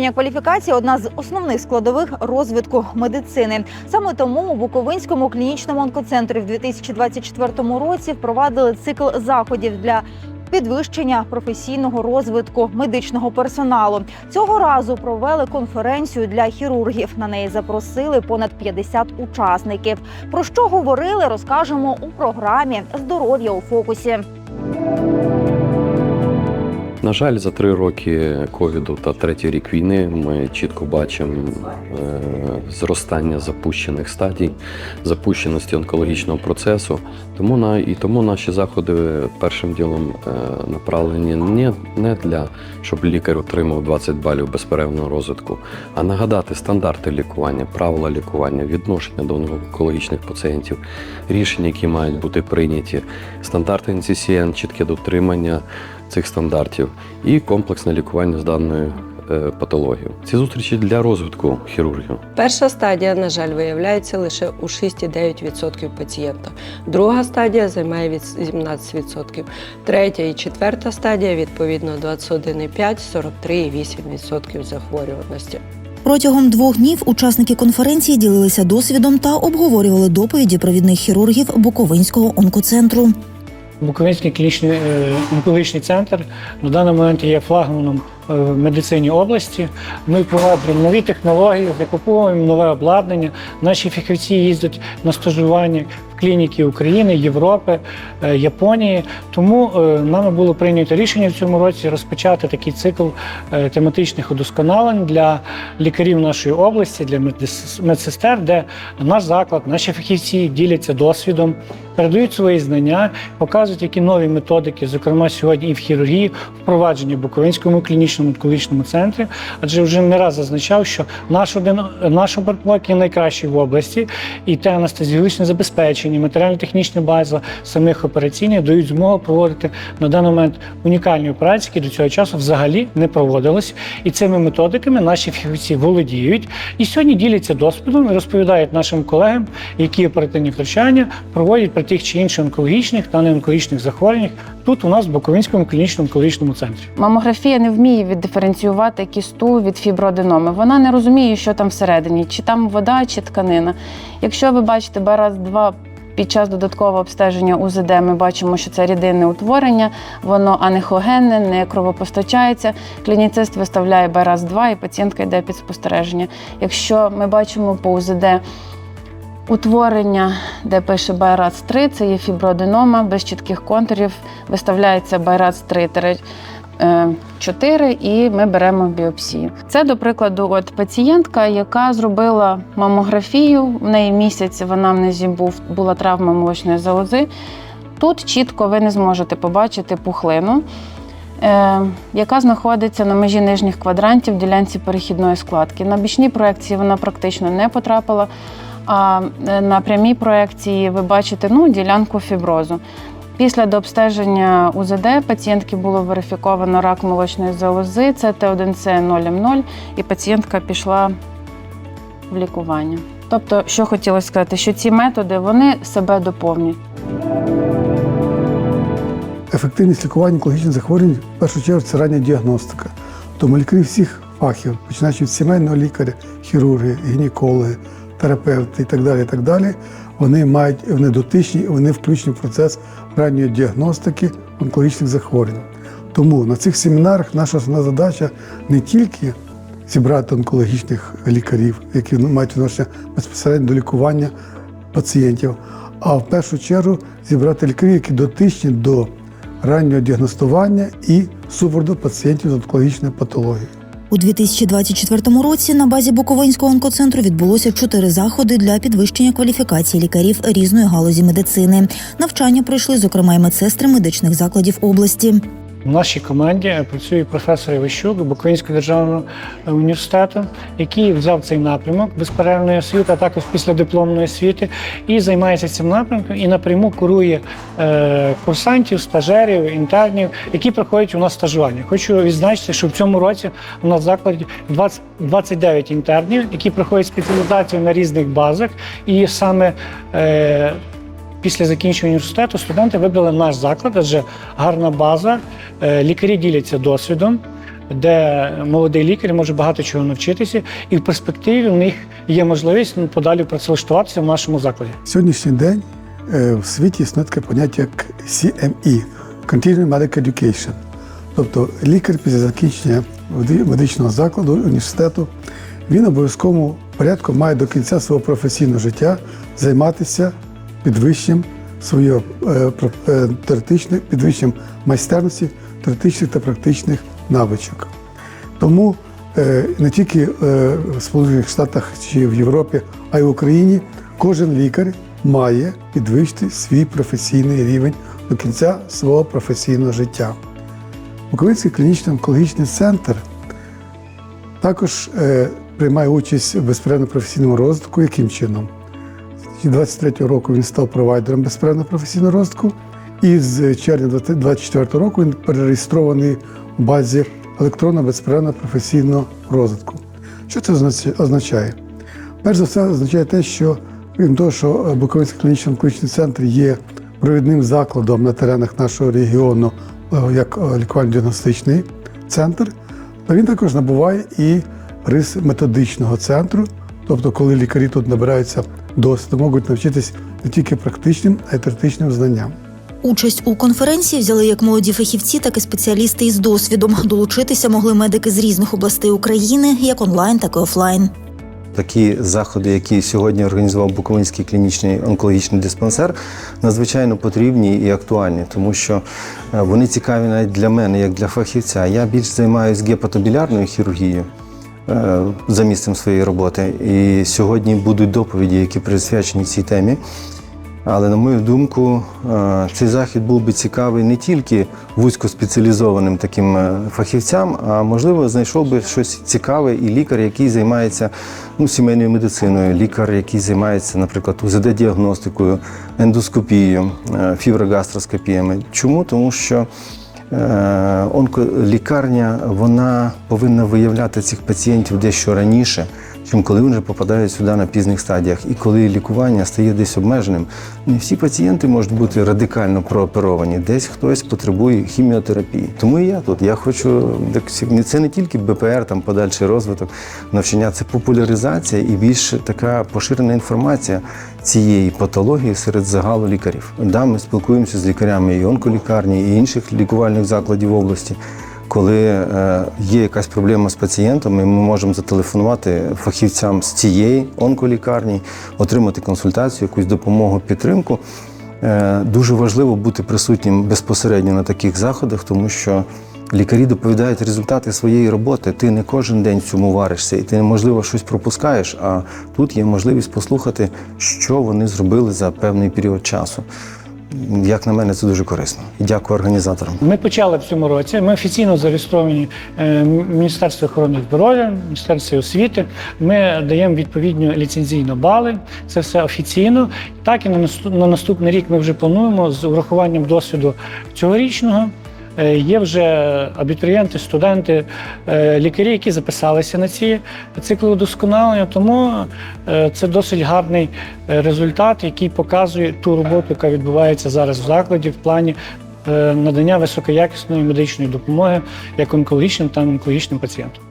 Підвищення кваліфікації одна з основних складових розвитку медицини. Саме тому у Буковинському клінічному онкоцентрі в 2024 році впровадили цикл заходів для підвищення професійного розвитку медичного персоналу. Цього разу провели конференцію для хірургів. На неї запросили понад 50 учасників. Про що говорили, розкажемо у програмі Здоров'я у фокусі. На жаль, за три роки ковіду та третій рік війни ми чітко бачимо е, зростання запущених стадій, запущеності онкологічного процесу. Тому на і тому наші заходи першим ділом е, направлені не, не для щоб лікар отримав 20 балів безперервного розвитку, а нагадати стандарти лікування, правила лікування, відношення до онкологічних пацієнтів, рішення, які мають бути прийняті, стандарти NCCN, чітке дотримання цих стандартів і комплексне лікування з даною е, патологією. Ці зустрічі для розвитку хірургів. Перша стадія, на жаль, виявляється лише у 6,9% пацієнта. Друга стадія займає від 17%. Третя і четверта стадія відповідно 21,5, 43,8% захворюваності. Протягом двох днів учасники конференції ділилися досвідом та обговорювали доповіді провідних хірургів Буковинського онкоцентру. Буковинський клінічний е, онкологічний центр. На даний момент є флагманом е, в медицині області. Ми впроваджуємо нові технології, закуповуємо нове обладнання. Наші фахівці їздять на стажування в клініки України, Європи, е, Японії. Тому е, нами було прийнято рішення в цьому році розпочати такий цикл е, тематичних удосконалень для лікарів нашої області, для медсестер, де наш заклад, наші фахівці діляться досвідом, передають свої знання, показують, які нові методики, зокрема сьогодні і в хірургії, впроваджені в Буковинському клінічному онкологічному центрі. Адже вже не раз зазначав, що наш один наш обертблок є найкращий в області, і те анестезіологічне забезпечення, матеріально-технічна база самих операційних дають змогу проводити на даний момент унікальні операції, які до цього часу взагалі не проводились. І цими методиками наші фахівці володіють і сьогодні діляться досвідом і розповідають нашим колегам, які оперативні втручання проводять при тих чи інших онкологічних та неонкологічних захворюваннях тут у нас в Буковинському клінічному онкологічному центрі. Мамографія не вміє віддиференціювати кісту від фіброаденоми. Вона не розуміє, що там всередині, чи там вода, чи тканина. Якщо ви бачите бараз 2 під час додаткового обстеження УЗД ми бачимо, що це рідинне утворення, воно анехогенне, не кровопостачається. Клініцист виставляє бараз 2 і пацієнтка йде під спостереження. Якщо ми бачимо по УЗД утворення, де пише байрац 3 це є фіброаденома без чітких контурів, виставляється байрац 3 4 і ми беремо біопсію. Це, до прикладу, от пацієнтка, яка зробила мамографію, в неї місяць в анамнезі був, була травма молочної залози. Тут чітко ви не зможете побачити пухлину, е, яка знаходиться на межі нижніх квадрантів в ділянці перехідної складки. На бічній проекції вона практично не потрапила. А е, на прямій проекції ви бачите ну, ділянку фіброзу. Після дообстеження УЗД пацієнтки було верифіковано рак молочної залози, це Т1С 0М0, і пацієнтка пішла в лікування. Тобто, що хотілося сказати, що ці методи вони себе доповнюють. Ефективність лікування онкологічних захворювань в першу чергу це рання діагностика. Тому лікарі всіх фахів, починаючи від сімейного лікаря, хірурги, гінекологи, терапевти і так далі, і так далі, вони мають вони дотичні, вони включені в процес ранньої діагностики онкологічних захворювань. Тому на цих семінарах наша основна задача не тільки зібрати онкологічних лікарів, які мають відношення безпосередньо до лікування пацієнтів, а в першу чергу зібрати лікарів, які дотичні до раннього діагностування і супроводу пацієнтів з онкологічною патологією. У 2024 році на базі Буковинського онкоцентру відбулося чотири заходи для підвищення кваліфікації лікарів різної галузі медицини. Навчання пройшли, зокрема, й медсестри медичних закладів області. В нашій команді працює професор Іващук Буковинського державного університету, який взяв цей напрямок безперервної освіти, а також післядипломної освіти, і займається цим напрямком і напряму курує е, курсантів, стажерів, інтернів, які проходять у нас стажування. Хочу відзначити, що в цьому році у нас в закладі 20, 29 інтернів, які проходять спеціалізацію на різних базах, і саме е, Після закінчення університету студенти вибрали наш заклад, адже гарна база, е, лікарі діляться досвідом, де молодий лікар може багато чого навчитися, і в перспективі в них є можливість подалі працевлаштуватися в нашому закладі. Сьогоднішній день е, в світі існує таке поняття як CME – Continuing Medical Education. Тобто лікар після закінчення меди- медичного закладу, університету, він обов'язковому порядку має до кінця свого професійного життя займатися підвищенням своєї е, е, теоретичної, підвищенням майстерності теоретичних та практичних навичок. Тому е, не тільки в Сполучених Штатах чи в Європі, а й в Україні кожен лікар має підвищити свій професійний рівень до кінця свого професійного життя. Буковинський клінічний онкологічний центр також приймає участь в безперервному професійному розвитку. Яким чином? З 2023 року він став провайдером безперервного професійного розвитку, і з червня 2024 року він перереєстрований у базі електронного безперервного професійного розвитку. Що це означає? Перш за все, означає те, що крім того, що е, Буковинський клінічний онкологічний центр є провідним закладом на теренах нашого регіону е, як е, лікувально-діагностичний центр, то він також набуває і рис методичного центру. Тобто, коли лікарі тут набираються досвіду, можуть навчитись не тільки практичним, а й теоретичним знанням. Участь у конференції взяли як молоді фахівці, так і спеціалісти із досвідом. Долучитися могли медики з різних областей України, як онлайн, так і офлайн. Такі заходи, які сьогодні організував Буковинський клінічний онкологічний диспансер, надзвичайно потрібні і актуальні, тому що е, вони цікаві навіть для мене, як для фахівця. Я більш займаюся гепатобілярною хірургією за місцем своєї роботи. І сьогодні будуть доповіді, які присвячені цій темі. Але на мою думку, е, цей захід був би цікавий не тільки вузькоспеціалізованим таким е, фахівцям, а можливо знайшов би щось цікаве і лікар, який займається ну, сімейною медициною, лікар, який займається, наприклад, УЗД-діагностикою, ендоскопією, е, фіброгастроскопіями. Чому? Тому що е, онколікарня вона повинна виявляти цих пацієнтів дещо раніше, чим коли вони вже попадають сюди на пізних стадіях. І коли лікування стає десь обмеженим, не всі пацієнти можуть бути радикально прооперовані, десь хтось потребує хіміотерапії. Тому і я тут. Я хочу це не тільки БПР, там подальший розвиток навчання, це популяризація і більш така поширена інформація цієї патології серед загалу лікарів. Да, ми спілкуємося з лікарями і онколікарні, і інших лікувальних закладів області. Коли е, є якась проблема з пацієнтом, і ми можемо зателефонувати фахівцям з цієї онколікарні, отримати консультацію, якусь допомогу, підтримку. Е, дуже важливо бути присутнім безпосередньо на таких заходах, тому що лікарі доповідають результати своєї роботи. Ти не кожен день цьому варишся, і ти, можливо, щось пропускаєш. А тут є можливість послухати, що вони зробили за певний період часу. Як на мене, це дуже корисно. І дякую організаторам. Ми почали в цьому році. Ми офіційно зареєстровані е, Міністерство охорони здоров'я, Міністерство освіти. Ми даємо відповідні ліцензійні бали. Це все офіційно. Так і на наступ- на наступний рік ми вже плануємо з урахуванням досвіду цьогорічного. Е, Є вже абітурієнти, студенти, е, лікарі, які записалися на ці цикли удосконалення. Тому е, це досить гарний результат, який показує ту роботу, яка відбувається зараз в закладі в плані надання високоякісної медичної допомоги як онкологічним та онкологічним пацієнтам.